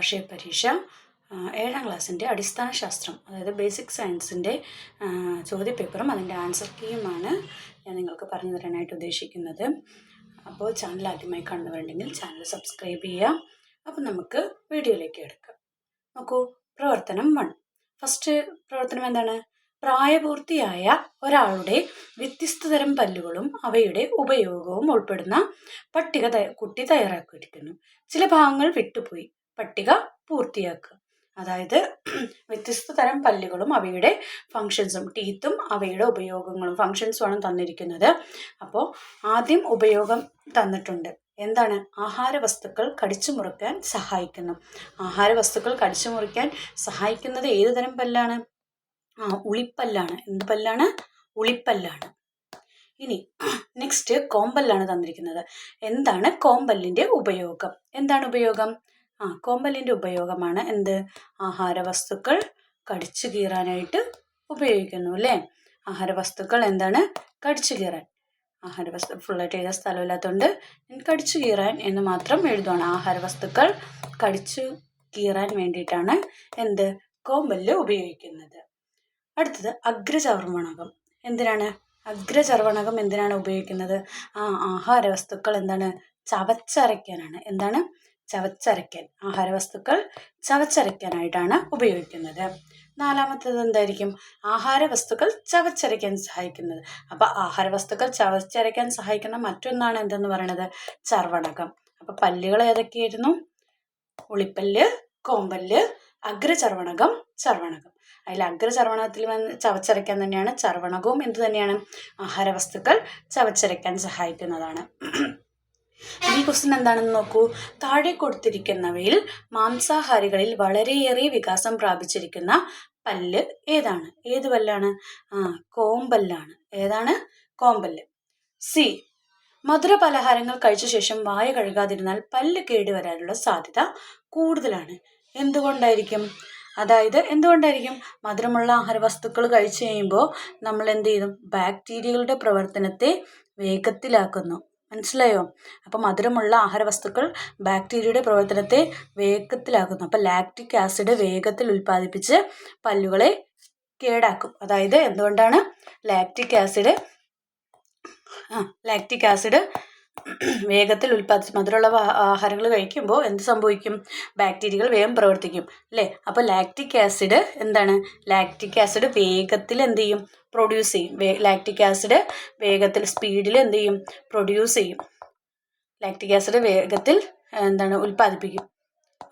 വാർഷിക പരീക്ഷ ഏഴാം ക്ലാസ്സിന്റെ അടിസ്ഥാന ശാസ്ത്രം അതായത് ബേസിക് സയൻസിന്റെ ചോദ്യപേപ്പറും അതിന്റെ ആൻസർ കീയുമാണ് ഞാൻ നിങ്ങൾക്ക് പറഞ്ഞു തരാനായിട്ട് ഉദ്ദേശിക്കുന്നത്. അപ്പോൾ ചാനൽ ആദ്യമായി കാണുന്നവരുണ്ടെങ്കിൽ ചാനൽ സബ്സ്ക്രൈബ് ചെയ്യുക. അപ്പോൾ നമുക്ക് വീഡിയോയിലേക്ക് എടുക്കാം. നോക്കൂ പ്രവർത്തനം വൺ ഫസ്റ്റ് പ്രവർത്തനം എന്താണ്? പ്രായപൂർത്തിയായ ഒരാളുടെ വ്യത്യസ്ത തരം പല്ലുകളും അവയുടെ ഉപയോഗവും ഉൾപ്പെടുന്ന പട്ടിക കുട്ടി തയ്യാറാക്കിയിരിക്കുന്നു. ചില ഭാഗങ്ങൾ വിട്ടുപോയി. പട്ടിക പൂർത്തിയാക്കുക. അതായത് വ്യത്യസ്ത തരം പല്ലുകളും അവയുടെ ഫങ്ഷൻസും ടീത്തും അവയുടെ ഉപയോഗങ്ങളും ഫങ്ഷൻസുമാണ് തന്നിരിക്കുന്നത്. അപ്പോൾ ആദ്യം ഉപയോഗം തന്നിട്ടുണ്ട്. എന്താണ്? ആഹാര വസ്തുക്കൾ കടിച്ചു മുറിക്കാൻ സഹായിക്കുന്നു. ആഹാര വസ്തുക്കൾ കടിച്ചു മുറിക്കാൻ സഹായിക്കുന്നത് ഏത് തരം പല്ലാണ്? ആ ഉളിപ്പല്ലാണ്. എന്ത് പല്ലാണ്? ഉളിപ്പല്ലാണ്. ഇനി നെക്സ്റ്റ് കോമ്പല്ലാണ് തന്നിരിക്കുന്നത്. എന്താണ്? കോമ്പല്ലിന്റെ ഉപയോഗം. എന്താണ് ഉപയോഗം? ആ കോമ്പലിന്റെ ഉപയോഗമാണ്. എന്ത്? ആഹാര വസ്തുക്കൾ കടിച്ചു കീറാനായിട്ട് ഉപയോഗിക്കുന്നു അല്ലേ? ആഹാര വസ്തുക്കൾ എന്താണ്? കടിച്ചു കീറാൻ. ആഹാര വസ്തു ഫുള്ളായിട്ട് എഴുതാൻ സ്ഥലമില്ലാത്തതുകൊണ്ട് ഞാൻ കടിച്ചു കീറാൻ എന്ന് മാത്രം എഴുതുവാണ്. ആഹാര വസ്തുക്കൾ കടിച്ചു കീറാൻ വേണ്ടിയിട്ടാണ് എന്ത്? കോമ്പൽ ഉപയോഗിക്കുന്നത്. അടുത്തത് അഗ്രചർവണകം. എന്തിനാണ്? അഗ്രചർവണകം എന്തിനാണ് ഉപയോഗിക്കുന്നത്? ആ ആഹാര വസ്തുക്കൾ എന്താണ്? ചവച്ചരയ്ക്കാനാണ്. എന്താണ്? ചവച്ചരയ്ക്കാൻ ആഹാര വസ്തുക്കൾ ചവച്ചരയ്ക്കാനായിട്ടാണ് ഉപയോഗിക്കുന്നത്. നാലാമത്തേത് എന്തായിരിക്കും? ആഹാര വസ്തുക്കൾ ചവച്ചരയ്ക്കാൻ സഹായിക്കുന്നത്. അപ്പോൾ ആഹാര വസ്തുക്കൾ ചവച്ചരയ്ക്കാൻ സഹായിക്കുന്ന മറ്റൊന്നാണ് എന്തെന്ന് പറയുന്നത് ചർവണകം. അപ്പോൾ പല്ലുകൾ ഏതൊക്കെയായിരുന്നു? ഉളിപ്പല്ല് കോമ്പല്ല് അഗ്രചർവണകം ചർവണകം. അതിൽ അഗ്രചർവണകത്തിൽ വന്ന് ചവച്ചരയ്ക്കാൻ തന്നെയാണ് ചർവണകവും എന്ത് തന്നെയാണ് ആഹാര വസ്തുക്കൾ ചവച്ചരയ്ക്കാൻ സഹായിക്കുന്നതാണ്. ഈ ക്വസ്റ്റ്യൻ എന്താണെന്ന് നോക്കൂ. താഴെ കൊടുത്തിരിക്കുന്നവയിൽ മാംസാഹാരികളിൽ വളരെയേറെ വികാസം പ്രാപിച്ചിരിക്കുന്ന പല്ല് ഏതാണ്? ഏത് പല്ലാണ്? ആ കോമ്പല്ലാണ്. ഏതാണ്? കോമ്പല്ല്. സി മധുര പലഹാരങ്ങൾ കഴിച്ച ശേഷം വായ കഴുകാതിരുന്നാൽ പല്ല് കേടുവരാനുള്ള സാധ്യത കൂടുതലാണ്. എന്തുകൊണ്ടായിരിക്കും? അതായത് എന്തുകൊണ്ടായിരിക്കും? മധുരമുള്ള ആഹാര വസ്തുക്കൾ കഴിച്ചു കഴിയുമ്പോൾ നമ്മൾ എന്ത് ചെയ്യും? ബാക്ടീരിയകളുടെ പ്രവർത്തനത്തെ വേഗത്തിലാക്കുന്നു. മനസ്സിലായോ? അപ്പം മധുരമുള്ള ആഹാരവസ്തുക്കൾ ബാക്ടീരിയയുടെ പ്രവർത്തനത്തെ വേഗത്തിലാക്കുന്നു. അപ്പം ലാക്റ്റിക് ആസിഡ് വേഗത്തിൽ ഉൽപ്പാദിപ്പിച്ച് പല്ലുകളെ കേടാക്കും. അതായത് എന്തുകൊണ്ടാണ്? ലാക്റ്റിക് ആസിഡ് ആ ലാക്റ്റിക് ആസിഡ് വേഗത്തിൽ ഉൽപ്പാദിച്ച് മധുരമുള്ള ആഹാരങ്ങൾ കഴിക്കുമ്പോൾ എന്ത് സംഭവിക്കും? ബാക്ടീരിയകൾ വേഗം പ്രവർത്തിക്കും അല്ലേ? അപ്പോൾ ലാക്റ്റിക് ആസിഡ് എന്താണ്? ലാക്റ്റിക് ആസിഡ് വേഗത്തിൽ എന്ത് ചെയ്യും? പ്രൊഡ്യൂസ് ചെയ്യും. ലാക്റ്റിക് ആസിഡ് വേഗത്തിൽ സ്പീഡിൽ എന്ത് ചെയ്യും? പ്രൊഡ്യൂസ് ചെയ്യും. ലാക്റ്റിക് ആസിഡ് വേഗത്തിൽ എന്താണ് ഉൽപ്പാദിപ്പിക്കും.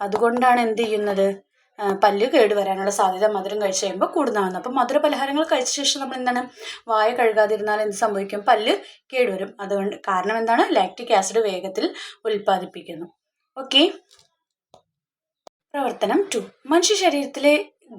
അതുകൊണ്ടാണ് എന്ത് ചെയ്യുന്നത്? പല്ല് കേടുവരാനുള്ള സാധ്യത മധുരം കഴിച്ച് കഴിയുമ്പോൾ കൂടുന്നതാണ് അപ്പം മധുര പലഹാരങ്ങൾ കഴിച്ച ശേഷം നമ്മൾ എന്താണ്? വായ കഴുകാതിരുന്നാൽ എന്ത് സംഭവിക്കും? പല്ല് കേടുവരും. അതുകൊണ്ട് കാരണം എന്താണ്? ലാക്റ്റിക് ആസിഡ് വേഗത്തിൽ ഉൽപ്പാദിപ്പിക്കുന്നു. ഓക്കെ പ്രവർത്തനം ടു മനുഷ്യ ശരീരത്തിലെ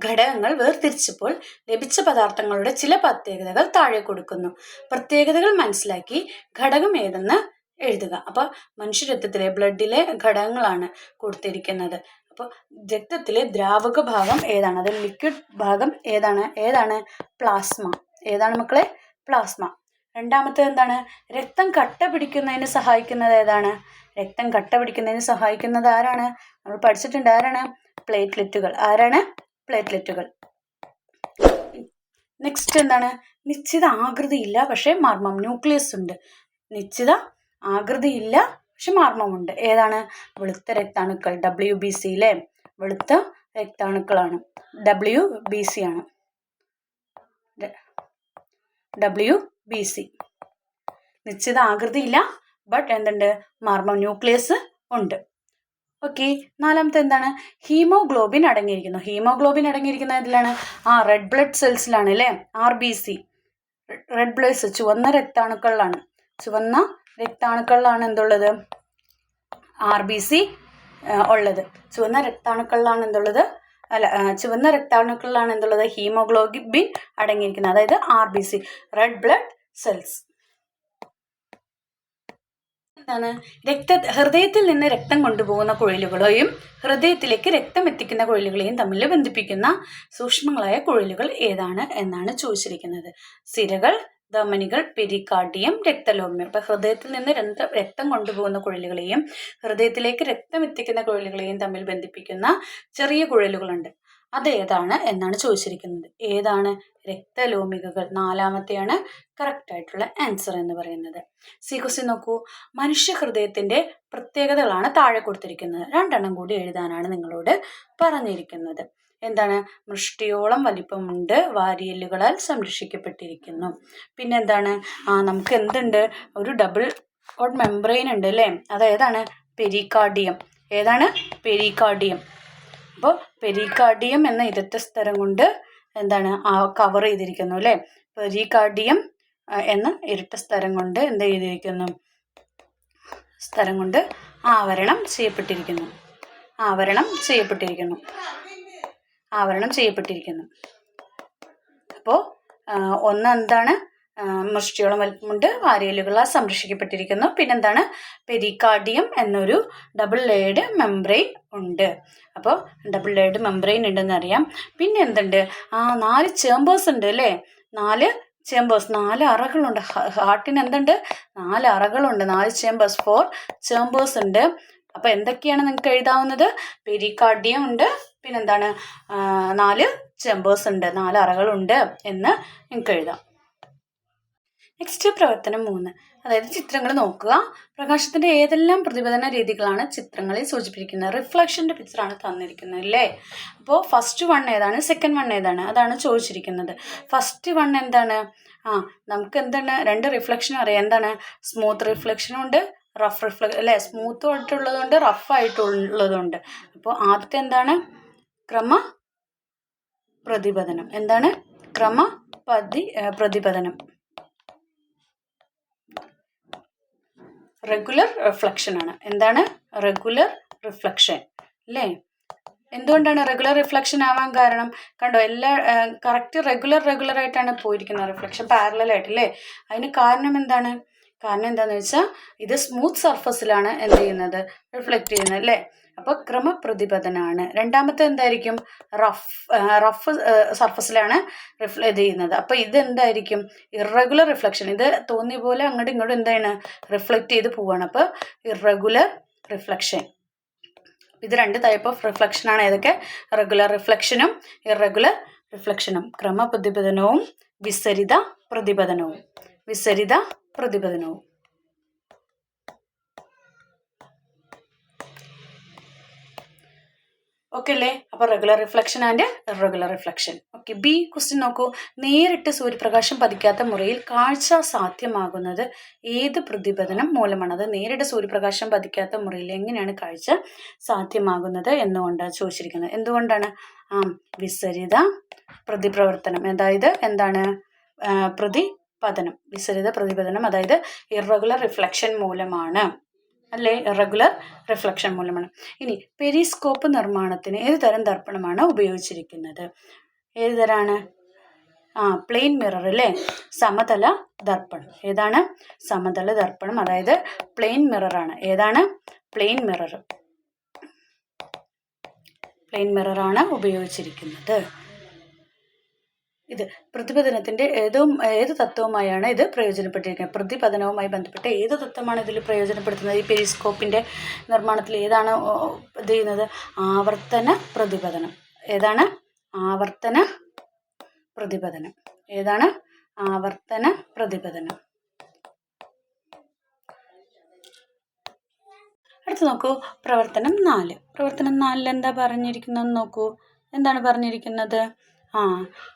ഘടകങ്ങൾ വേർതിരിച്ചപ്പോൾ ലഭിച്ച പദാർത്ഥങ്ങളുടെ ചില പ്രത്യേകതകൾ താഴെ കൊടുക്കുന്നു. പ്രത്യേകതകൾ മനസ്സിലാക്കി ഘടകം ഏതെന്ന് എഴുതുക. അപ്പോൾ മനുഷ്യരക്തത്തിലെ ബ്ലഡിലെ ഘടകങ്ങളാണ് കൊടുത്തിരിക്കുന്നത്. അപ്പോൾ രക്തത്തിലെ ദ്രാവക ഭാഗം ഏതാണ്? അത് ലിക്വിഡ് ഭാഗം ഏതാണ്? ഏതാണ്? പ്ലാസ്മ ഏതാണ് മക്കളെ? പ്ലാസ്മ രണ്ടാമത്തേത് എന്താണ്? രക്തം കട്ട പിടിക്കുന്നതിന് സഹായിക്കുന്നത് ഏതാണ്? രക്തം കട്ട പിടിക്കുന്നതിന് സഹായിക്കുന്നത് ആരാണ്? നമ്മൾ പഠിച്ചിട്ടുണ്ട് ആരാണ്? പ്ലേറ്റ്ലെറ്റുകൾ ആരാണ്? പ്ലേറ്റ്ലെറ്റുകൾ നെക്സ്റ്റ് എന്താണ്? നിശ്ചിത ആകൃതിയില്ല പക്ഷേ മർമ്മം. ന്യൂക്ലിയസ് ഉണ്ട്. നിശ്ചിത ആകൃതിയില്ല പക്ഷെ മർമ്മമുണ്ട് ഏതാണ്? വെളുത്ത രക്താണുക്കൾ. ഡബ്ല്യു ബി സിയിലെ വെളുത്ത രക്താണുക്കളാണ്. ഡബ്ല്യു ബി സി ആണ്. ഡബ്ല്യു ബി സി നിശ്ചിത ആകൃതിയില്ല ബട്ട് എന്തുണ്ട്? മർമ്മം ന്യൂക്ലിയസ് ഉണ്ട്. ഓക്കെ നാലാമത്തെ എന്താണ്? ഹീമോഗ്ലോബിൻ അടങ്ങിയിരിക്കുന്നു. ഹീമോഗ്ലോബിൻ അടങ്ങിയിരിക്കുന്ന ഇതിലാണ് ആ റെഡ് ബ്ലഡ് സെൽസിലാണ് അല്ലേ? R B C red blood cells ചുവന്ന രക്താണുക്കളിലാണ്. ചുവന്ന രക്താണുക്കളിലാണ് എന്തുള്ളത്? ആർ ബി സി ഉള്ളത്. ചുവന്ന രക്താണുക്കളിലാണ് എന്തുള്ളത്? അല്ല ചുവന്ന രക്താണുക്കളിലാണ് എന്തുള്ളത്? ഹീമോഗ്ലോബിൻ അടങ്ങിയിരിക്കുന്നത്. അതായത് R B C red blood cells എന്താണ്? രക്ത ഹൃദയത്തിൽ നിന്ന് രക്തം കൊണ്ടുപോകുന്ന കുഴലുകളെയും ഹൃദയത്തിലേക്ക് രക്തം എത്തിക്കുന്ന കുഴലുകളെയും തമ്മിൽ ബന്ധിപ്പിക്കുന്ന സൂക്ഷ്മങ്ങളായ കുഴലുകൾ ഏതാണ് എന്നാണ് ചോദിച്ചിരിക്കുന്നത്. സിരകൾ ധമനികൾ പെരിക്കാർഡിയം രക്തലോമ്യം. അപ്പൊ ഹൃദയത്തിൽ നിന്ന് രണ്ട് രക്തം കൊണ്ടുപോകുന്ന കുഴലുകളെയും ഹൃദയത്തിലേക്ക് രക്തം എത്തിക്കുന്ന കുഴലുകളെയും തമ്മിൽ ബന്ധിപ്പിക്കുന്ന ചെറിയ കുഴലുകളുണ്ട്. അത് ഏതാണ് എന്നാണ് ചോദിച്ചിരിക്കുന്നത്. ഏതാണ് രക്തലോമികകൾ? നാലാമത്തെയാണ് കറക്റ്റ് ആയിട്ടുള്ള ആൻസർ എന്ന് പറയുന്നത്. സി ക്വസ്റ്റ്യൻ നോക്കൂ. മനുഷ്യ ഹൃദയത്തിന്റെ പ്രത്യേകതകളാണ് താഴെ കൊടുത്തിരിക്കുന്നത്. രണ്ടെണ്ണം കൂടി എഴുതാനാണ് നിങ്ങളോട് പറഞ്ഞിരിക്കുന്നത്. എന്താണ്? മൃഷ്ടിയോളം വലിപ്പമുണ്ട് വാരിയല്ലുകളാൽ സംരക്ഷിക്കപ്പെട്ടിരിക്കുന്നു. പിന്നെന്താണ് ആ നമുക്ക് എന്തുണ്ട്? ഒരു ഡബിൾ കോഡ് മെംബ്രെയിൻ ഉണ്ട് അല്ലേ? അതേതാണ് പെരിക്കാർഡിയം. ഏതാണ്? പെരിക്കാർഡിയം. അപ്പോൾ പെരിക്കാർഡിയം എന്ന ഇരട്ട സ്ഥലം കൊണ്ട് എന്താണ്? കവർ ചെയ്തിരിക്കുന്നു അല്ലേ? പെരിക്കാർഡിയം എന്ന ഇരട്ട സ്ഥലം കൊണ്ട് എന്ത് ചെയ്തിരിക്കുന്നു? സ്ഥലം കൊണ്ട് ആവരണം ചെയ്യപ്പെട്ടിരിക്കുന്നു. ആവരണം ചെയ്യപ്പെട്ടിരിക്കുന്നു. ആവരണം ചെയ്യപ്പെട്ടിരിക്കുന്നു. അപ്പോൾ ഒന്ന് എന്താണ് മുഷ്ടിയോളം വലിപ്പമുണ്ട് വാരിയലുകളാൽ സംരക്ഷിക്കപ്പെട്ടിരിക്കുന്നു. പിന്നെന്താണ് പെരിക്കാർഡിയം എന്നൊരു ഡബിൾ ലെയർഡ് മെംബ്രെയിൻ ഉണ്ട്. അപ്പോൾ ഡബിൾ ലെയർഡ് മെംബ്രെയിൻ ഉണ്ടെന്ന് അറിയാം. പിന്നെ എന്തുണ്ട് ആ നാല് ചേമ്പേഴ്സ് ഉണ്ട് അല്ലേ? നാല് ചേമ്പേഴ്സ് നാല് അറകളുണ്ട്. ഹാർട്ടിന് എന്തുണ്ട്? നാല് അറകളുണ്ട് നാല് ചേമ്പേഴ്സ് ഫോർ ചേമ്പേഴ്സ് ഉണ്ട്. അപ്പോൾ എന്തൊക്കെയാണ് നിങ്ങൾക്ക് എഴുതാവുന്നത്? പെരിക്കാർഡിയം ഉണ്ട് പിന്നെന്താണ്? നാല് ചെമ്പേഴ്സ് ഉണ്ട്. നാല് അറകളുണ്ട് എന്ന് നിങ്ങൾക്ക് എഴുതാം. നെക്സ്റ്റ് പ്രവർത്തനം മൂന്ന്. അതായത് ചിത്രങ്ങൾ നോക്കുക. പ്രകാശത്തിന്റെ ഏതെല്ലാം പ്രതിപതന രീതികളാണ് ചിത്രങ്ങളിൽ സൂചിപ്പിക്കുന്നത്? റിഫ്ലക്ഷന്റെ പിക്ചറാണ് തന്നിരിക്കുന്നത് അല്ലേ? അപ്പോൾ ഫസ്റ്റ് വൺ ഏതാണ്? സെക്കൻഡ് വൺ ഏതാണ്? അതാണ് ചോദിച്ചിരിക്കുന്നത്. ഫസ്റ്റ് വൺ എന്താണ്? ആ നമുക്ക് എന്താണ്? രണ്ട് റിഫ്ലക്ഷനും അറിയാം. എന്താണ്? സ്മൂത്ത് റിഫ്ലക്ഷനും ഉണ്ട് റഫ് റിഫ്ലക്ഷൻ അല്ലേ? സ്മൂത്ത് ആയിട്ടുള്ളതുണ്ട് റഫ് ആയിട്ടുള്ളതുണ്ട്. അപ്പോൾ ആദ്യത്തെ എന്താണ്? ക്രമ പ്രതിപതനം എന്താണ്? ക്രമ പതി പ്രതിപതനം റെഗുലർ റിഫ്ലക്ഷൻ ആണ്. എന്താണ്? റെഗുലർ റിഫ്ലക്ഷൻ അല്ലേ എന്തുകൊണ്ടാണ് റെഗുലർ റിഫ്ലക്ഷൻ ആവാൻ കാരണം? കണ്ടോ എല്ലാ കറക്റ്റ് റെഗുലർ റെഗുലർ ആയിട്ടാണ് പോയിരിക്കുന്നത് റിഫ്ലക്ഷൻ പാരലായിട്ട് അല്ലേ അതിന് കാരണം എന്താണ്? കാരണം എന്താണെന്ന് വെച്ചാൽ ഇത് സ്മൂത്ത് സർഫസിലാണ് എന്ത് ചെയ്യുന്നത്? റിഫ്ലക്റ്റ് ചെയ്യുന്നത് അല്ലേ? അപ്പോൾ ക്രമപ്രതിപതനാണ് രണ്ടാമത്തെ എന്തായിരിക്കും? റഫ് റഫ് സർഫസിലാണ് റിഫ്ല ഇത് ചെയ്യുന്നത്. അപ്പോൾ ഇത് എന്തായിരിക്കും? ഇറഗുലർ റിഫ്ലക്ഷൻ ഇത് തോന്നിയ പോലെ അങ്ങോട്ടും ഇങ്ങോട്ടും എന്താണ്? റിഫ്ലക്റ്റ് ചെയ്ത് പോവാണ്. അപ്പോൾ ഇറഗുലർ റിഫ്ലക്ഷൻ ഇത് രണ്ട് ടൈപ്പ് ഓഫ് റിഫ്ലക്ഷൻ ആണ്. ഏതൊക്കെ? റെഗുലർ റിഫ്ലക്ഷനും ഇറഗുലർ റിഫ്ലക്ഷനും ക്രമപ്രതിപതനവും വിസരിത പ്രതിപതനവും വിസരിത പ്രതിപതനവും ഓക്കെ അല്ലേ? അപ്പോൾ regular reflection and irregular reflection okay B question നോക്കൂ. നേരിട്ട് സൂര്യപ്രകാശം പതിക്കാത്ത മുറിയിൽ കാഴ്ച സാധ്യമാകുന്നത് ഏത് പ്രതിപതനം മൂലമാണ് അത് നേരിട്ട് സൂര്യപ്രകാശം പതിക്കാത്ത മുറിയിൽ എങ്ങനെയാണ് കാഴ്ച സാധ്യമാകുന്നത് എന്നുകൊണ്ടാണ് ചോദിച്ചിരിക്കുന്നത്. എന്തുകൊണ്ടാണ്? ആ വിസരിത പ്രതിപ്രവർത്തനം. അതായത് എന്താണ്? ആ, പ്രതിപതനം വിസരിത പ്രതിപതനം അതായത് ഇറഗുലർ റിഫ്ലക്ഷൻ മൂലമാണ്. അല്ലെ? ഇറഗുലർ റിഫ്ലക്ഷൻ മൂലമാണ്. ഇനി പെരിസ്കോപ്പ് നിർമ്മാണത്തിന് ഏത് തരം ദർപ്പണമാണ് ഉപയോഗിച്ചിരിക്കുന്നത്? ഏത് തരാണ്? ആ പ്ലെയിൻ മിറർ അല്ലേ? സമതല ദർപ്പണം. ഏതാണ്? സമതല ദർപ്പണം അതായത് പ്ലെയിൻ മിററാണ് ഏതാണ്? പ്ലെയിൻ മിറർ പ്ലെയിൻ മിററാണ് ഉപയോഗിച്ചിരിക്കുന്നത്. ഇത് പ്രതിപതനത്തിന്റെ ഏതും ഏത് തത്വവുമായാണ് ഇത് പ്രയോജനപ്പെട്ടിരിക്കുന്നത്? പ്രതിപതനവുമായി ബന്ധപ്പെട്ട ഏത് തത്വമാണ് ഇതിൽ പ്രയോജനപ്പെടുത്തുന്നത്? ഈ പെരിസ്കോപ്പിന്റെ നിർമ്മാണത്തിൽ ഏതാണ് ഇത് ചെയ്യുന്നത്? ആവർത്തന പ്രതിപതനം ഏതാണ്? ആവർത്തന പ്രതിപതനം ഏതാണ്? ആവർത്തന പ്രതിപതനം അടുത്ത് നോക്കൂ. പ്രവർത്തനം നാല്. പ്രവർത്തനം നാലിൽ എന്താ പറഞ്ഞിരിക്കുന്നതെന്ന് നോക്കൂ. എന്താണ് പറഞ്ഞിരിക്കുന്നത്? ആ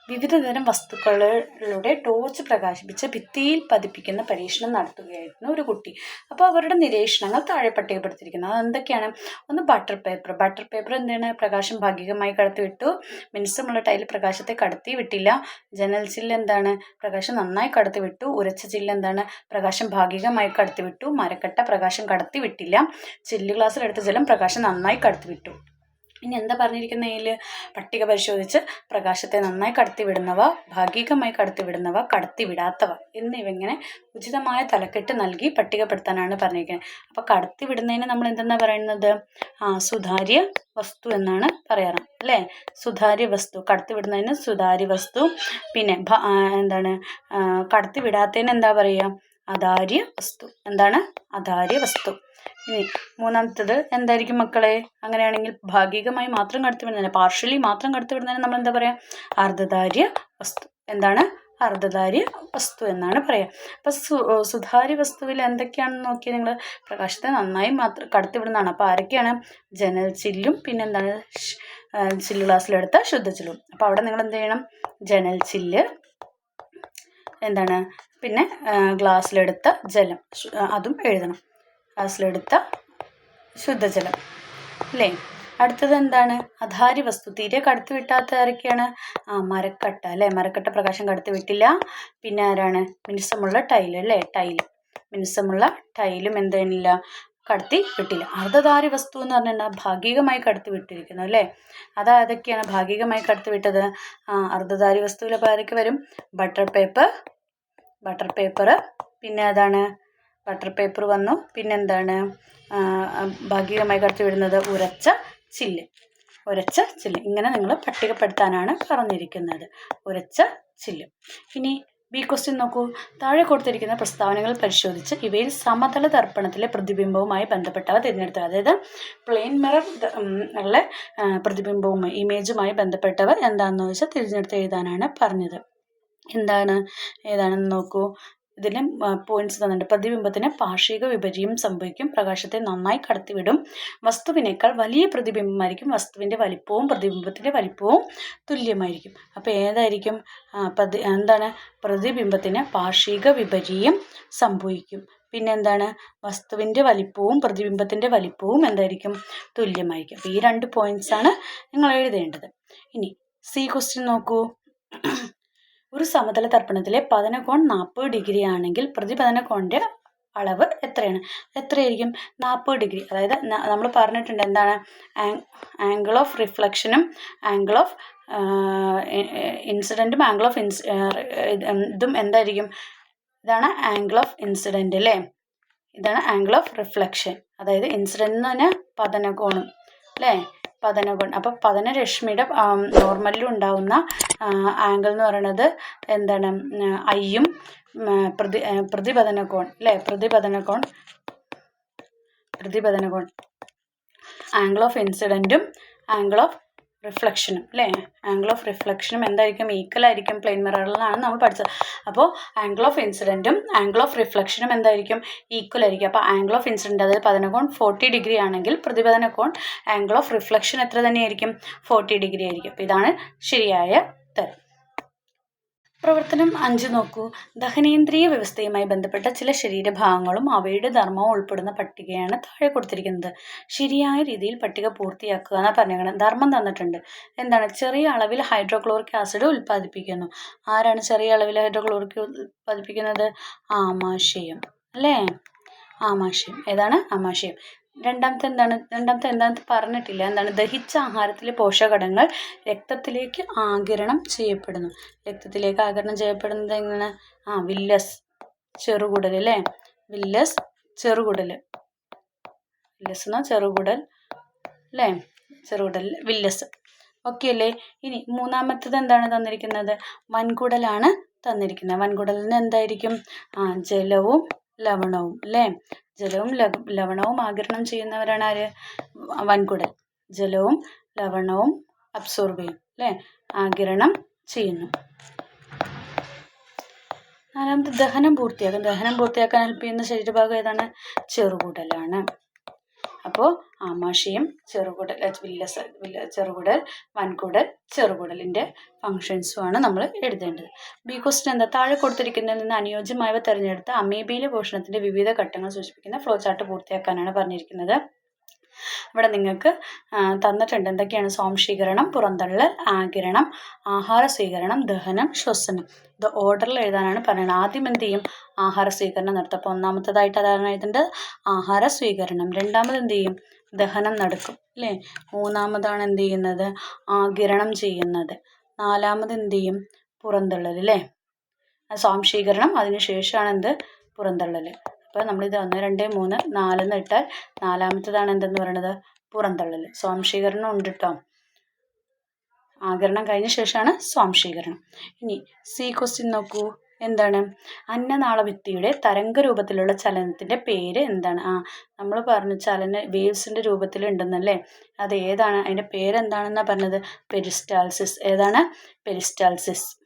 വിവിധ തരം വസ്തുക്കളുടെ ടോർച്ച് പ്രകാശിപ്പിച്ച് ഭിത്തിയിൽ പതിപ്പിക്കുന്ന പരീക്ഷണം നടത്തുകയായിരുന്നു ഒരു കുട്ടി. അപ്പോൾ അവരുടെ നിരീക്ഷണങ്ങൾ താഴെ പട്ടികപ്പെടുത്തിയിരിക്കുന്നു അത് എന്തൊക്കെയാണ്? ഒന്ന് ബട്ടർ പേപ്പർ ബട്ടർ പേപ്പർ എന്താണ്? പ്രകാശം ഭാഗികമായി കടത്തിവിട്ടു. മിനുസമുള്ള ടൈൽ പ്രകാശത്തെ കടത്തി വിട്ടില്ല ജനൽ ചില്ല് എന്താണ്? പ്രകാശം നന്നായി കടത്തി വിട്ടു ഉരച്ച ചില്ല എന്താണ്? പ്രകാശം ഭാഗികമായി കടത്തി വിട്ടു മരക്കട്ട പ്രകാശം കടത്തി വിട്ടില്ല ചില്ല് ഗ്ലാസ്സിലെടുത്ത ജലം പ്രകാശം നന്നായി കടത്തി വിട്ടു ഇനി എന്താ പറഞ്ഞിരിക്കുന്നതിൽ പട്ടിക പരിശോധിച്ച് പ്രകാശത്തെ നന്നായി കടത്തിവിടുന്നവ ഭാഗികമായി കടത്തിവിടുന്നവ കടത്തിവിടാത്തവ എന്നിവങ്ങനെ ഉചിതമായ തലക്കെട്ട് നൽകി പട്ടികപ്പെടുത്താനാണ് പറഞ്ഞിരിക്കുന്നത് അപ്പോൾ കടത്തിവിടുന്നതിന് നമ്മൾ എന്തെന്നാ പറയുന്നത്? ആ സുതാര്യ വസ്തു എന്നാണ് പറയാറ്. അല്ലേ? സുതാര്യ വസ്തു. കടത്തിവിടുന്നതിന് സുതാര്യ വസ്തു. പിന്നെ എന്താണ്? കടത്തിവിടാത്തതിന് എന്താ പറയുക? അതാര്യ വസ്തു. എന്താണ്? അതാര്യ വസ്തു. ഇനി മൂന്നാമത്തത് എന്തായിരിക്കും മക്കളെ? അങ്ങനെയാണെങ്കിൽ ഭാഗികമായി മാത്രം കടത്തിവിടുന്നതിന് പാർഷ്യലി മാത്രം കടത്തിവിടുന്നതിന് നമ്മൾ എന്താ പറയുക അർദ്ധധാര്യ വസ്തു. എന്താണ്? അർദ്ധധാര്യ വസ്തു എന്നാണ് പറയുക അപ്പൊ സു സുധാര്യ വസ്തുവിൽ എന്തൊക്കെയാണെന്ന് നോക്കിയാൽ നിങ്ങൾ പ്രകാശത്തെ നന്നായി മാത്രം കടത്തിവിടുന്നതാണ്. അപ്പൊ ആരൊക്കെയാണ്? ജനൽ ചില്ലും പിന്നെ എന്താണ് ചില്ല് ഗ്ലാസ്സിലെടുത്ത ശുദ്ധച്ചില്ലും അപ്പോൾ അവിടെ നിങ്ങൾ എന്ത് ചെയ്യണം? ജനൽ ചില്ല് എന്താണ്? പിന്നെ ഗ്ലാസ്സിലെടുത്ത ജലം. അതും എഴുതണം. ഗ്ലാസ്സിലെടുത്ത ശുദ്ധജലം അല്ലേ? അടുത്തത് എന്താണ്? അധാരി വസ്തു. തീരെ കടത്തി വിട്ടാത്ത ആരൊക്കെയാണ്? ആ മരക്കട്ട അല്ലേ? മരക്കട്ട പ്രകാശം കടത്തി വിട്ടില്ല. പിന്നെ ആരാണ്? മിനുസമുള്ള ടൈൽ അല്ലേ? ടൈൽ മിനുസമുള്ള ടൈലും എന്തില്ല കടത്തി വിട്ടില്ല. അർദ്ധധാരി വസ്തു എന്ന് പറഞ്ഞാൽ ഭാഗികമായി കടത്തി വിട്ടിരിക്കുന്നു അല്ലേ? അതായതൊക്കെയാണ് ഭാഗികമായി കടത്തി വിട്ടത്. ആ അർദ്ധധാരി അപ്പോൾ ആരൊക്കെ വരും? Butter paper butter paper. പിന്നെ അതാണ്? ബട്ടർ പേപ്പർ വന്നു. പിന്നെന്താണ്? ഭാഗികമായി കടത്തി വിടുന്നത് ഉരച്ച ചില്ല് ഉരച്ച ചില്ല് ഇങ്ങനെ നിങ്ങൾ പട്ടികപ്പെടുത്താനാണ് പറഞ്ഞിരിക്കുന്നത്. ഉരച്ച ചില്ല് ഇനി ബി ക്വസ്റ്റ്യൻ നോക്കൂ. താഴെ കൊടുത്തിരിക്കുന്ന പ്രസ്താവനകൾ പരിശോധിച്ച് ഇവയിൽ സമതല ദർപ്പണത്തിലെ പ്രതിബിംബവുമായി ബന്ധപ്പെട്ടവ തിരഞ്ഞെടുത്തത് അതായത് പ്ലെയിൻ മിറർ ഉള്ള പ്രതിബിംബവുമായി ഇമേജുമായി ബന്ധപ്പെട്ടവ എന്താണെന്ന് വെച്ചാൽ തിരഞ്ഞെടുത്ത് എഴുതാനാണ് പറഞ്ഞത്. എന്താണ്? ഏതാണെന്ന് നോക്കൂ. ഇതിന് പോയിന്റ്സ് തന്നിട്ടുണ്ട്. പ്രതിബിംബത്തിന് പാർഷിക വിപര്യം സംഭവിക്കും. പ്രകാശത്തെ നന്നായി കടത്തിവിടും. വസ്തുവിനേക്കാൾ വലിയ പ്രതിബിംബമായിരിക്കും. വസ്തുവിന്റെ വലിപ്പവും പ്രതിബിംബത്തിന്റെ വലിപ്പവും തുല്യമായിരിക്കും. അപ്പോൾ ഏതായിരിക്കും? പ്രതി എന്താണ്? പ്രതിബിംബത്തിന് പാർഷിക വിപര്യം സംഭവിക്കും. പിന്നെ എന്താണ്? വസ്തുവിന്റെ വലിപ്പവും പ്രതിബിംബത്തിന്റെ വലിപ്പവും എന്തായിരിക്കും? തുല്യമായിരിക്കും. അപ്പോൾ ഈ രണ്ട് പോയിന്റ്സാണ് നിങ്ങൾ എഴുതേണ്ടത്. ഇനി സി ക്വസ്റ്റ്യൻ നോക്കൂ. ഒരു സമതല ദർപ്പണത്തിലെ പതനകോൺ നാൽപ്പത് ഡിഗ്രി ആണെങ്കിൽ പ്രതിപതന കോണിന്റെ അളവ് എത്രയാണ്? എത്രയായിരിക്കും? നാൽപ്പത് ഡിഗ്രി. അതായത് നമ്മൾ പറഞ്ഞിട്ടുണ്ട് എന്താണ്? ആംഗിൾ ഓഫ് റിഫ്ലക്ഷനും ആംഗിൾ ഓഫ് ഇൻസിഡന്റും ആംഗിൾ ഓഫ് ഇൻസ് ഇതും എന്തായിരിക്കും? ഇതാണ് ആംഗിൾ ഓഫ് ഇൻസിഡന്റ് അല്ലേ? ഇതാണ് ആംഗിൾ ഓഫ് റിഫ്ലക്ഷൻ. അതായത് ഇൻസിഡന്റ് എന്ന് പറഞ്ഞാൽ പതനകോണും അല്ലേ? പതനകോൺ അപ്പോൾ പതനരശ്മിയുടെ നോർമലിൽ ഉണ്ടാവുന്ന ആംഗിൾ എന്ന് പറയുന്നത് എന്താണ്? ഐയും പ്രതി പ്രതിപതനകോൺ അല്ലേ? പ്രതിപതനകോൺ. പ്രതിപതനകോൺ. ആംഗിൾ ഓഫ് ഇൻസിഡന്റും ആംഗിൾ ഓഫ് റിഫ്ലക്ഷനും അല്ലേ ആംഗിൾ ഓഫ് റിഫ്ലക്ഷനും എന്തായിരിക്കും? ഈക്വൽ ആയിരിക്കും പ്ലെയിൻ മിററിലാണ് നമ്മൾ പഠിച്ചത്. അപ്പോൾ ആംഗിൾ ഓഫ് ഇൻസിഡന്റും ആംഗിൾ ഓഫ് റിഫ്ലക്ഷനും എന്തായിരിക്കും? ഈക്വൽ ആയിരിക്കും. അപ്പോൾ ആംഗിൾ ഓഫ് ഇൻസിഡന്റ് അതായത് പതനകോൺ ഫോർട്ടി ഡിഗ്രി ആണെങ്കിൽ പ്രതിപതന കോൺ ആംഗിൾ ഓഫ് റിഫ്ലക്ഷൻ എത്ര തന്നെയായിരിക്കും? ഫോർട്ടി ഡിഗ്രി ആയിരിക്കും. അപ്പോൾ ഇതാണ് ശരിയായ ഉത്തരം. പ്രവർത്തനം അഞ്ച് നോക്കൂ. ദഹനേന്ദ്രിയ വ്യവസ്ഥയുമായി ബന്ധപ്പെട്ട ചില ശരീരഭാഗങ്ങളും അവയുടെ ധർമ്മവും ഉൾപ്പെടുന്ന പട്ടികയാണ് താഴെ കൊടുത്തിരിക്കുന്നത്. ശരിയായ രീതിയിൽ പട്ടിക പൂർത്തിയാക്കുക എന്നാണ് പറഞ്ഞേക്കണം. ധർമ്മം തന്നിട്ടുണ്ട്. എന്താണ്? ചെറിയ അളവിൽ ഹൈഡ്രോക്ലോറിക് ആസിഡ് ഉൽപ്പാദിപ്പിക്കുന്നു. ആരാണ് ചെറിയ അളവിൽ ഹൈഡ്രോക്ലോറിക് ഉൽപ്പാദിപ്പിക്കുന്നത്? ആമാശയം. അല്ലേ? ആമാശയം. ഏതാണ്? ആമാശയം. രണ്ടാമത്തെ എന്താണ് രണ്ടാമത്തെ എന്താണെന്ന് പറഞ്ഞിട്ടില്ല. എന്താണ് ദഹിച്ച ആഹാരത്തിലെ പോഷകഘടകങ്ങൾ രക്തത്തിലേക്ക് ആകിരണം ചെയ്യപ്പെടുന്നു. രക്തത്തിലേക്ക് ആകിരണം ചെയ്യപ്പെടുന്നത് എങ്ങനെ? ആ വില്ലസ് ചെറുകുടൽ അല്ലേ? വില്ലസ് ചെറുകുടൽ. വില്ലസ് എന്നാൽ ചെറുകുടൽ അല്ലേ? ചെറുകുടൽ വില്ലസ്. ഓക്കെ അല്ലേ? ഇനി മൂന്നാമത്തത് എന്താണ് തന്നിരിക്കുന്നത്? വൻകുടലാണ് തന്നിരിക്കുന്നത്. വൻകുടലിന് എന്തായിരിക്കും? ആ ജലവും ലവണവും അല്ലേ? ജലവും ലവണവും ആഗിരണം ചെയ്യുന്നവരാണ് ആര്? വൻകുടൽ. ജലവും ലവണവും അബ്സോർബ് ചെയ്യും അല്ലേ? ആഗിരണം ചെയ്യുന്നു. നാലാമത് ദഹനം പൂർത്തിയാക്കും. ദഹനം പൂർത്തിയാക്കാൻ ഹെൽപ്പ് ചെയ്യുന്ന ശരീരഭാഗം ഏതാണ്? ചെറുകൂടലാണ്. അപ്പോൾ ആമാശയം ചെറുകുടൽ വില്ല വില്ല ചെറുകുടൽ വൻകുടൽ ചെറുകുടലിന്റെ ഫങ്ഷൻസുമാണ് നമ്മൾ എഴുതേണ്ടത്. ബി ക്വസ്റ്റൻ എന്താ? താഴെ കൊടുത്തിരിക്കുന്നതിൽ നിന്ന് അനുയോജ്യമായവ തിരഞ്ഞെടുത്ത് അമീബയിലെ പോഷണത്തിന്റെ വിവിധ ഘട്ടങ്ങൾ സൂചിപ്പിക്കുന്ന ഫ്ലോ ചാർട്ട് പൂർത്തിയാക്കാനാണ് പറഞ്ഞിരിക്കുന്നത്. ഇവിടെ നിങ്ങൾക്ക് തന്നിട്ടുണ്ട്. എന്തൊക്കെയാണ്? സ്വാംശീകരണം പുറന്തള്ളൽ ആകിരണം ആഹാര സ്വീകരണം ദഹനം ശ്വസനം. ഇത് ഓർഡറിൽ എഴുതാനാണ് പറയുന്നത് ആദ്യം എന്ത് ചെയ്യും? ആഹാര സ്വീകരണം നടത്തും. അപ്പോൾ ഒന്നാമത്തതായിട്ട് അതാണ് എഴുതേണ്ടത്? ആഹാര സ്വീകരണം. രണ്ടാമത് എന്ത് ചെയ്യും? ദഹനം നടക്കും അല്ലേ? മൂന്നാമതാണ് എന്ത് ചെയ്യുന്നത്? ആകിരണം ചെയ്യുന്നത്. നാലാമത് എന്ത് ചെയ്യും? പുറന്തള്ളൽ അല്ലേ? സ്വാംശീകരണം അതിന് ശേഷമാണ് എന്ത്? പുറന്തള്ളൽ അപ്പോൾ നമ്മളിത് ഒന്ന് രണ്ട് മൂന്ന് നാലെന്ന് ഇട്ടാൽ നാലാമത്തതാണ് എന്തെന്ന് പറയുന്നത് പുറന്തള്ളൽ സ്വാംശീകരണം ഉണ്ട് കേട്ടോ ആകരണം കഴിഞ്ഞ ശേഷമാണ് സ്വാംശീകരണം. ഇനി സി ക്വസ്റ്റ്യൻ നോക്കൂ. എന്താണ്? അന്നനാളഭിത്തിയുടെ തരംഗ രൂപത്തിലുള്ള ചലനത്തിന്റെ പേര് എന്താണ്? ആ നമ്മൾ പറഞ്ഞു ചലന വേവ്സിന്റെ രൂപത്തിലുണ്ടെന്നല്ലേ? അത് ഏതാണ്? അതിന്റെ പേരെന്താണെന്നാണ് പറഞ്ഞത്? പെരിസ്റ്റാൽസിസ്. ഏതാണ്? പെരിസ്റ്റാൾസിസ്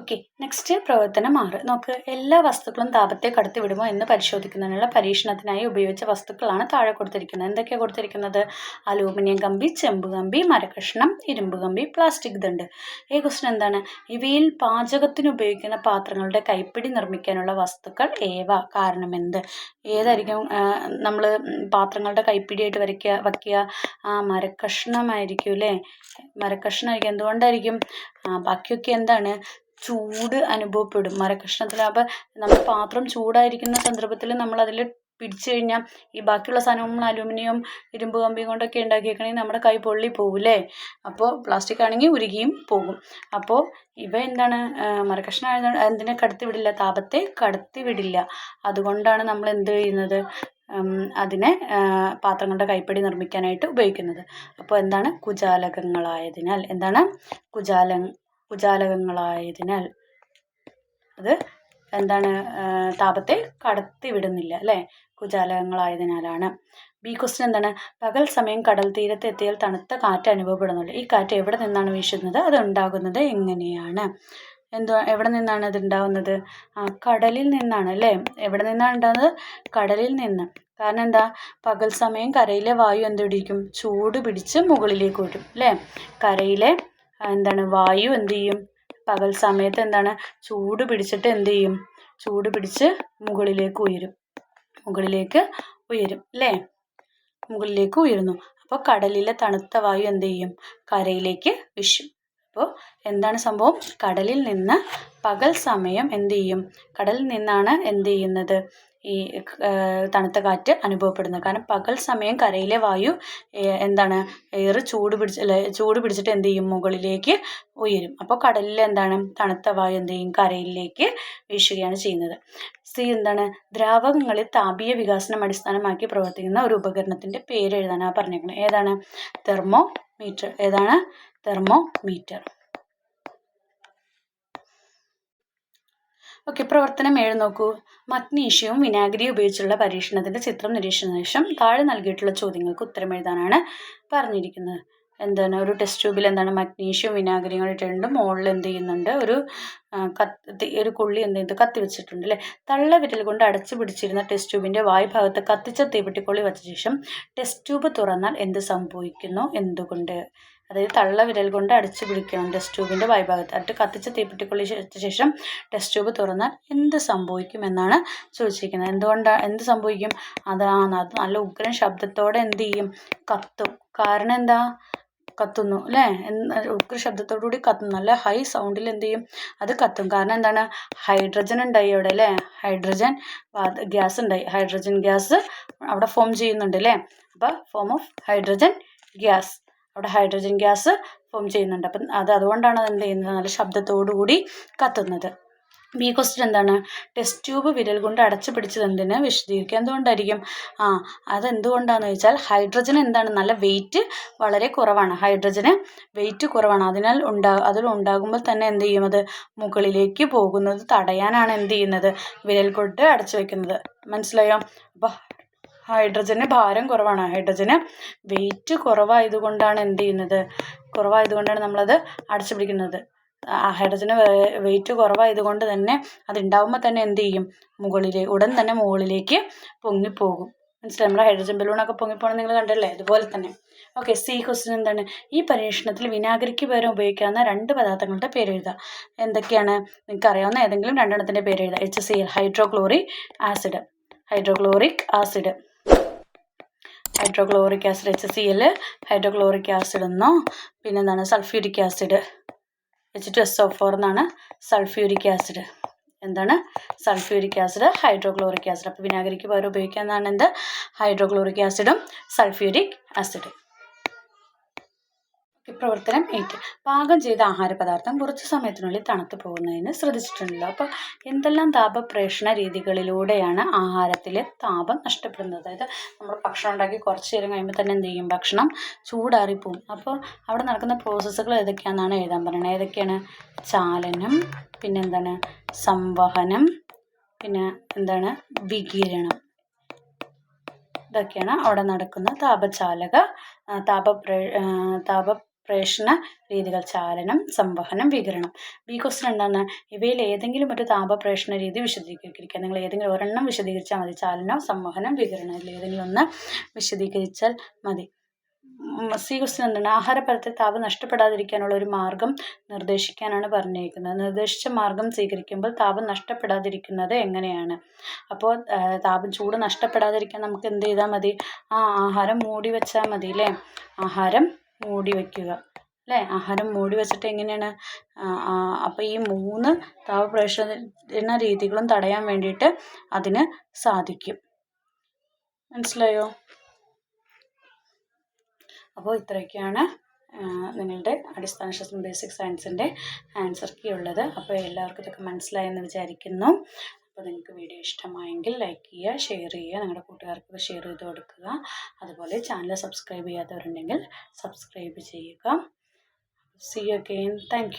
ഓക്കെ നെക്സ്റ്റ് പ്രവർത്തനം ആറ്. നോക്ക് എല്ലാ വസ്തുക്കളും താപത്തെ കടത്തിവിടുമോ എന്ന് പരിശോധിക്കുന്നതിനുള്ള പരീക്ഷണത്തിനായി ഉപയോഗിച്ച വസ്തുക്കളാണ് താഴെ കൊടുത്തിരിക്കുന്നത്. എന്തൊക്കെയാണ് കൊടുത്തിരിക്കുന്നത്? അലൂമിനിയം കമ്പി ചെമ്പ് കമ്പി മരകഷ്ണം ഇരുമ്പ് കമ്പി പ്ലാസ്റ്റിക് ദണ്ട്. ഈ ക്വസ്റ്റൻ എന്താണ്? ഇവയിൽ പാചകത്തിന് ഉപയോഗിക്കുന്ന പാത്രങ്ങളുടെ കൈപ്പിടി നിർമ്മിക്കാനുള്ള വസ്തുക്കൾ ഏവ? കാരണം എന്ത്? ഏതായിരിക്കും നമ്മൾ പാത്രങ്ങളുടെ കൈപ്പിടിയായിട്ട് വരയ്ക്കുക വയ്ക്കുക? ആ മരക്കഷ്ണമായിരിക്കും അല്ലേ? മരക്കഷ്ണമായിരിക്കും. എന്തുകൊണ്ടായിരിക്കും? ബാക്കിയൊക്കെ എന്താണ്? ചൂട് അനുഭവപ്പെടും. മരകഷ്ണത്തിൽ അപ്പോൾ നമ്മൾ പാത്രം ചൂടായിരിക്കുന്ന സന്ദർഭത്തിൽ നമ്മൾ അതിൽ പിടിച്ചു കഴിഞ്ഞാൽ ഈ ബാക്കിയുള്ള സാധനം നമ്മൾ അലൂമിനിയം ഇരുമ്പ് കമ്പിയും കൊണ്ടൊക്കെ ഉണ്ടാക്കിയേക്കണമെങ്കിൽ നമ്മുടെ കൈ പൊള്ളി പോകില്ലേ അപ്പോൾ പ്ലാസ്റ്റിക് ആണെങ്കിൽ ഉരുകിയും പോകും. അപ്പോൾ ഇവ എന്താണ്? മരകഷ്ണ എന്തിനെ കടത്തി വിടില്ല? താപത്തെ കടത്തി വിടില്ല. അതുകൊണ്ടാണ് നമ്മൾ എന്ത് ചെയ്യുന്നത്? അതിനെ പാത്രങ്ങളുടെ കൈപ്പടി നിർമ്മിക്കാനായിട്ട് ഉപയോഗിക്കുന്നത്. അപ്പോൾ എന്താണ്? കുജാലകങ്ങളായതിനാൽ എന്താണ്? കുജാല കുജാലകങ്ങളായതിനാൽ അത് എന്താണ് താപത്തെ കടത്തിവിടുന്നില്ല അല്ലേ? കുജാലകങ്ങളായതിനാലാണ് ബി ക്വസ്റ്റൻ എന്താണ്? പകൽ സമയം കടൽ തീരത്ത് എത്തിയാൽ തണുത്ത കാറ്റ് അനുഭവപ്പെടുന്നുണ്ട്. ഈ കാറ്റ് എവിടെ നിന്നാണ് വീശുന്നത്? അത് ഉണ്ടാകുന്നത് എങ്ങനെയാണ്? എന്തോ എവിടെ നിന്നാണ് അത് ഉണ്ടാകുന്നത്? ആ കടലിൽ നിന്നാണ് അല്ലേ? എവിടെ നിന്നാണ് ഉണ്ടാകുന്നത്? കടലിൽ നിന്ന്. കാരണം എന്താ? പകൽ സമയം കരയിലെ വായു എന്തുപിടിക്കും? ചൂട് പിടിച്ച് മുകളിലേക്ക് വരും അല്ലേ? കരയിലെ എന്താണ് വായു എന്ത് ചെയ്യും? പകൽ സമയത്ത് എന്താണ് ചൂട് പിടിച്ചിട്ട് എന്ത് ചെയ്യും? ചൂട് പിടിച്ച് മുകളിലേക്ക് ഉയരും. മുകളിലേക്ക് ഉയരും അല്ലേ മുകളിലേക്ക് ഉയരുന്നു. അപ്പോൾ കടലിലെ തണുത്ത വായു എന്ത് ചെയ്യും? കരയിലേക്ക് വിഷും അപ്പോൾ എന്താണ് സംഭവം? കടലിൽ നിന്ന് പകൽ സമയം എന്ത് ചെയ്യും? കടലിൽ നിന്നാണ് എന്ത് ചെയ്യുന്നത്? ഈ തണുത്ത കാറ്റ് അനുഭവപ്പെടുന്നത്. കാരണം പകൽ സമയം കരയിലെ വായു എന്താണ് ഏറെ ചൂട് പിടിച്ച് ചൂട് പിടിച്ചിട്ട് എന്ത് ചെയ്യും? മുകളിലേക്ക് ഉയരും. അപ്പോൾ കടലിൽ എന്താണ് തണുത്ത വായു എന്ത് ചെയ്യും? കരയിലേക്ക് വീശുകയാണ് ചെയ്യുന്നത്. സി എന്താണ് ദ്രാവകങ്ങളിൽ താപീയ വികാസനം അടിസ്ഥാനമാക്കി പ്രവർത്തിക്കുന്ന ഒരു ഉപകരണത്തിന്റെ പേര് എഴുതാനാണ് പറഞ്ഞേക്കുന്നത് ഏതാണ്? Thermometer. ഏതാണ്? തെർമോ മീറ്റർ ഓക്കെ പ്രവർത്തനം ഏഴ് നോക്കൂ. മഗ്നീഷ്യവും വിനാഗിരിയും ഉപയോഗിച്ചുള്ള പരീക്ഷണത്തിന്റെ ചിത്രം നിരീക്ഷണ ശേഷം താഴെ നൽകിയിട്ടുള്ള ചോദ്യങ്ങൾക്ക് ഉത്തരം എഴുതാനാണ് പറഞ്ഞിരിക്കുന്നത്. എന്താണ്? ഒരു ടെസ്റ്റ് ട്യൂബിൽ എന്താണ്? മഗ്നീഷ്യം വിനാഗിരിയും ഇട്ടിട്ടുണ്ട്. മുകളിൽ എന്ത് ചെയ്യുന്നുണ്ട്? ഒരു കത്തി ഒരു കുള്ളി എന്ത് ചെയ്യുന്നത് കത്തി വെച്ചിട്ടുണ്ട് അല്ലേ? തള്ള വിരൽ കൊണ്ട് അടച്ചു പിടിച്ചിരുന്ന ടെസ്റ്റ് ട്യൂബിന്റെ വായ്ഭാഗത്ത് കത്തിച്ച തീപ്പെട്ടിക്കൊള്ളി വെച്ച ശേഷം ടെസ്റ്റ് ട്യൂബ് തുറന്നാൽ എന്ത് സംഭവിക്കുന്നു? എന്തുകൊണ്ട്? അതായത് തള്ള വിരൽ കൊണ്ട് അടിച്ചു പിടിക്കണം ടെസ്റ്റ് ട്യൂബിന്റെ വായുഭാഗത്ത്. അത് കത്തിച്ച തീപ്പെട്ടിക്കൊള്ളി വെച്ച ശേഷം ടെസ്റ്റ് ട്യൂബ് തുറന്നാൽ എന്ത് സംഭവിക്കും എന്നാണ് ചോദിച്ചിരിക്കുന്നത്. എന്തുകൊണ്ടാണ് എന്ത് സംഭവിക്കും? അതാണ്. അത് നല്ല ഉഗ്രൻ ശബ്ദത്തോടെ എന്ത് ചെയ്യും? കത്തും. കാരണം എന്താ? കത്തുന്നു അല്ലേ? ഉഗ്ര ശബ്ദത്തോടുകൂടി കത്തുന്നു. നല്ല ഹൈ സൗണ്ടിൽ എന്ത് ചെയ്യും? അത് കത്തും. കാരണം എന്താണ്? ഹൈഡ്രജൻ ഉണ്ടായി അവിടെ അല്ലേ? ഹൈഡ്രജൻ ഗ്യാസ് ഉണ്ടായി. ഹൈഡ്രജൻ ഗ്യാസ് അവിടെ ഫോം ചെയ്യുന്നുണ്ട് അല്ലേ? അപ്പോൾ ഫോം ഓഫ് ഹൈഡ്രജൻ ഗ്യാസ് അവിടെ ഹൈഡ്രജൻ ഗ്യാസ് ഫോം ചെയ്യുന്നുണ്ട്. അപ്പം അത് അതുകൊണ്ടാണ് അത് എന്ത് ചെയ്യുന്നത്? നല്ല ശബ്ദത്തോടു കൂടി കത്തുന്നത്. ഈ ക്വസ്റ്റ്യൻ എന്താണ്? ടെസ്റ്റ് ട്യൂബ് വിരൽ കൊണ്ട് അടച്ചു പിടിച്ചത് എന്തിന്? വിശദീകരിക്കുക. എന്തുകൊണ്ടായിരിക്കും? ആ അതെന്തുകൊണ്ടാണെന്ന് ചോദിച്ചാൽ ഹൈഡ്രജൻ എന്താണ്? നല്ല വെയിറ്റ് വളരെ കുറവാണ്. ഹൈഡ്രജന് വെയിറ്റ് കുറവാണ്. അതിനാൽ ഉണ്ടാ അതിൽ ഉണ്ടാകുമ്പോൾ തന്നെ എന്ത് ചെയ്യും? അത് മുകളിലേക്ക് പോകുന്നത് തടയാനാണ് എന്ത് ചെയ്യുന്നത്? വിരൽ കൊണ്ട് അടച്ചു വെക്കുന്നത്. മനസ്സിലായോ? അപ്പോൾ ഹൈഡ്രജന് ഭാരം കുറവാണ്. ഹൈഡ്രജന് വെയിറ്റ് കുറവായതുകൊണ്ടാണ് എന്ത് ചെയ്യുന്നത്? കുറവായതുകൊണ്ടാണ് നമ്മളത് അടച്ചു പിടിക്കുന്നത്. ഹൈഡ്രജന് വെയിറ്റ് കുറവായതുകൊണ്ട് തന്നെ അത് ഉണ്ടാകുമ്പോൾ തന്നെ എന്ത് ചെയ്യും? മുകളിലെ ഉടൻ തന്നെ മുകളിലേക്ക് പൊങ്ങിപ്പോകും. മനസ്സിലായി? നമ്മുടെ ഹൈഡ്രജൻ ബലൂണൊക്കെ പൊങ്ങിപ്പോകണം നിങ്ങൾ കണ്ടല്ലേ? അതുപോലെ തന്നെ. ഓക്കെ സി ക്വസ്റ്റ്യൻ എന്താണ്? ഈ പരീക്ഷണത്തിൽ വിനാഗിരിക്ക് പകരം ഉപയോഗിക്കാവുന്ന രണ്ട് പദാർത്ഥങ്ങളുടെ പേര് എഴുതുക. എന്തൊക്കെയാണ്? നിങ്ങൾക്ക് അറിയാവുന്ന ഏതെങ്കിലും രണ്ടെണ്ണത്തിന്റെ പേര് എഴുതുക. H C L hydrochloric acid hydrochloric acid hydrochloric acid H C L hydrochloric acid എന്നോ പിന്നെന്താണ് sulphuric acid H two S O four എന്നാണ് സൾഫ്യൂരിക് ആസിഡ് എന്താണ്? സൾഫ്യൂരിക് ആസിഡ് ഹൈഡ്രോക്ലോറിക് ആസിഡ് അപ്പോൾ വിനാഗിരിക്ക് പകരം ഉപയോഗിക്കാവുന്നതാണ് എന്ത്? ഹൈഡ്രോക്ലോറിക് ആസിഡും സൾഫ്യൂരിക് ആസിഡും പ്രവർത്തനം എയ്റ്റ് പാകം ചെയ്ത ആഹാരപദാർത്ഥം കുറച്ച് സമയത്തിനുള്ളിൽ തണുത്തു പോകുന്നതിന് ശ്രദ്ധിച്ചിട്ടുണ്ടല്ലോ. അപ്പോൾ എന്തെല്ലാം താപപ്രേഷണ രീതികളിലൂടെയാണ് ആഹാരത്തിലെ താപം നഷ്ടപ്പെടുന്നത്? അതായത് നമ്മൾ ഭക്ഷണം ഉണ്ടാക്കി കുറച്ച് നേരം കഴിയുമ്പോൾ തന്നെ എന്ത് ചെയ്യും? ഭക്ഷണം ചൂടാറിപ്പോവും. അപ്പോൾ അവിടെ നടക്കുന്ന പ്രോസസ്സുകൾ ഏതൊക്കെയാണെന്നാണ് എഴുതാൻ പറയുന്നത്? ഏതൊക്കെയാണ്? ചാലനം പിന്നെന്താണ്? സംവഹനം പിന്നെ എന്താണ്? വികിരണം. ഇതൊക്കെയാണ് അവിടെ നടക്കുന്ന താപചാലക താപപ്രേ താപ പ്രേഷണ രീതികൾ ചാലനം സംവഹനം വികരണം. ബി ക്വസ്റ്റൻ എന്താണ്? ഇവയിൽ ഏതെങ്കിലും ഒരു താപപ്രേഷണ രീതി വിശദീകരിക്കുക നിങ്ങൾ ഏതെങ്കിലും ഒരെണ്ണം വിശദീകരിച്ചാൽ മതി. ചാലനം സംവഹനം വികരണം. ഇതിൽ ഏതെങ്കിലും ഒന്ന് വിശദീകരിച്ചാൽ മതി. സി ക്വസ്റ്റൻ എന്താണ്? ആഹാരഫലത്തിൽ താപം നഷ്ടപ്പെടാതിരിക്കാനുള്ള ഒരു മാർഗം നിർദ്ദേശിക്കാനാണ് പറഞ്ഞിരിക്കുന്നത്. നിർദ്ദേശിച്ച മാർഗം സ്വീകരിക്കുമ്പോൾ താപം നഷ്ടപ്പെടാതിരിക്കുന്നത് എങ്ങനെയാണ്? അപ്പോൾ താപം ചൂട് നഷ്ടപ്പെടാതിരിക്കാൻ നമുക്ക് എന്ത് ചെയ്താൽ മതി? ആ ആഹാരം മൂടി വെച്ചാൽ മതി അല്ലേ ആഹാരം മൂടി വയ്ക്കുക അല്ലേ? ആഹാരം മൂടി വെച്ചിട്ട് എങ്ങനെയാണ്? അപ്പോൾ ഈ മൂന്ന് താപപ്രേഷണ രീതികളും തടയാൻ വേണ്ടിയിട്ട് അതിന് സാധിക്കും. മനസ്സിലായോ? അപ്പോൾ ഇത്രയൊക്കെയാണ് നിങ്ങളുടെ അടിസ്ഥാന ശാസ്ത്രം ബേസിക് സയൻസിന്റെ ആൻസർ കീ ഉള്ളത്. അപ്പോൾ എല്ലാവർക്കും ഇതൊക്കെ മനസ്സിലായെന്ന് വിചാരിക്കുന്നു. അപ്പോൾ നിങ്ങൾക്ക് വീഡിയോ ഇഷ്ടമായെങ്കിൽ ലൈക്ക് ചെയ്യുക ഷെയർ ചെയ്യുക നിങ്ങളുടെ കൂട്ടുകാർക്ക് ഷെയർ ചെയ്ത് കൊടുക്കുക. അതുപോലെ ചാനൽ സബ്സ്ക്രൈബ് ചെയ്യാത്തവരുണ്ടെങ്കിൽ സബ്സ്ക്രൈബ് ചെയ്യുക. See again thank